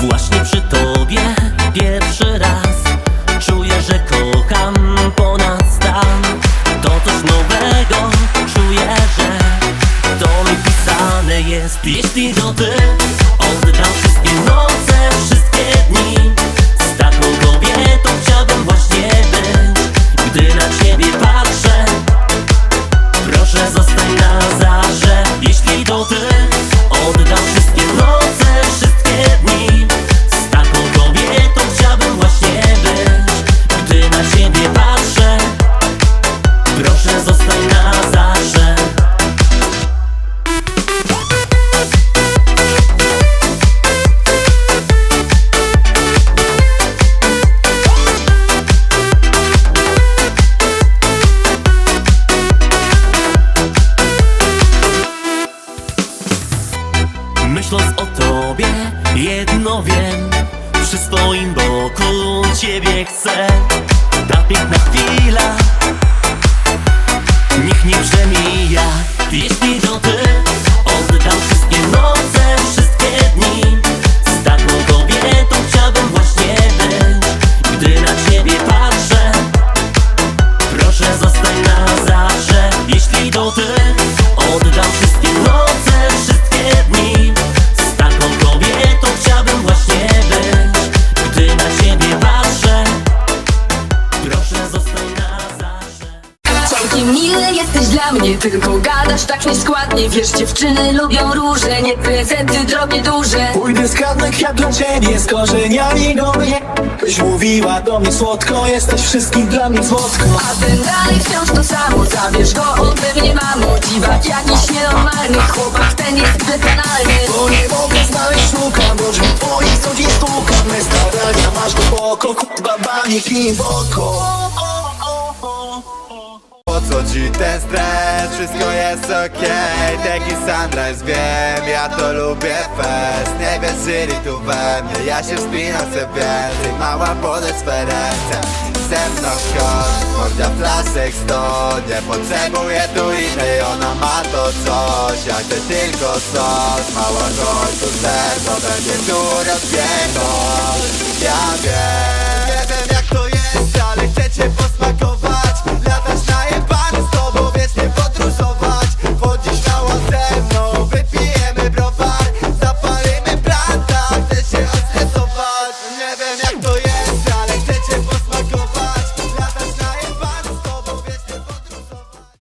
Właśnie przy tobie pierwszy raz. Czuję, że kocham ponad stan. To coś nowego, czuję, że To mi pisane jest. Jeśli to ty Oddam wszystkie noce, wszystkie dni Z taką kobietą chciałbym właśnie być. Gdy na ciebie patrzę Proszę zostań na zawsze Jeśli to ty Oddam wszystkie noce, Myśląc o tobie, jedno wiem. Przy swoim boku ciebie chcę. Ta piękna chwila Miły jesteś dla mnie, tylko gadasz tak nieskładnie. Wiesz, dziewczyny lubią róże, nie prezenty drogie duże. Pójdę skradnę kwiat dla ciebie z korzeniami do mnie. Byś mówiła do mnie słodko, jesteś wszystkim dla mnie słodko. A ten dalej wciąż to samo, zabierz go, on pewnie mamo. Dziwak jakiś nienormalny, chłopak ten jest wykonalny. Bo nie mogę znaleźć szukam, bo drzwi twoich co dzień stukam Me starania masz głęboko, babami kim boko Ci ten stres? Wszystko jest okej. Taki sunrise wiem, ja to lubię fest. Nie wierzyli tu we mnie, ja się wspinam chcę więcej. Mała podać swe ręce Ze mną chodź, mordia flaszek sto Nie potrzebuję tu innej, ona ma to coś Ja chcę tylko sos, mała chodź tu serco Będzie tu rozpiętość Ja wiem, nie wiem jak to jest, ale chcę cię posmakować